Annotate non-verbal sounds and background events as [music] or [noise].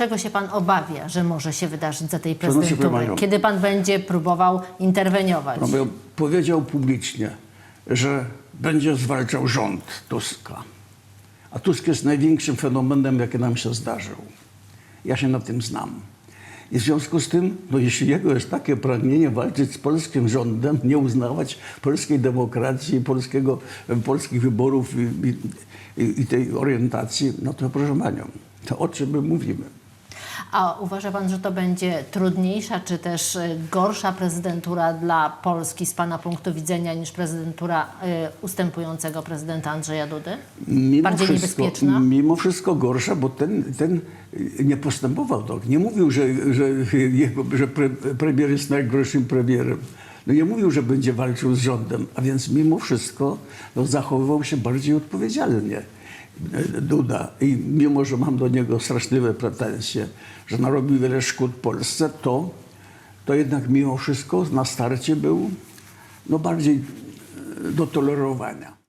czego się pan obawia, że może się wydarzyć za tej prezydentury? Kiedy pan będzie próbował interweniować? No, powiedział publicznie, że będzie zwalczał rząd Tuska. A Tusk jest największym fenomenem, jaki nam się zdarzył. Ja się na tym znam. I w związku z tym, no jeśli jego jest takie pragnienie walczyć z polskim rządem, nie uznawać polskiej demokracji, polskiego, polskich wyborów i, i, i tej orientacji, no to proszę panią, to o czym my mówimy? A uważa pan, że to będzie trudniejsza czy też y, gorsza prezydentura dla Polski z pana punktu widzenia niż prezydentura y, ustępującego prezydenta Andrzeja Dudy? Mimo Bardziej wszystko, niebezpieczna? Mimo wszystko gorsza, bo ten, ten nie postępował tak. Nie mówił, że, że, [laughs] że pre, premier jest najgorszym premierem. No nie mówił, że będzie walczył z rządem, a więc mimo wszystko no, zachowywał się bardziej odpowiedzialnie. e, Duda. I mimo, że mam do niego straszliwe pretensje, że narobił wiele szkód Polsce, to, to jednak mimo wszystko na starcie był no, bardziej e, do tolerowania.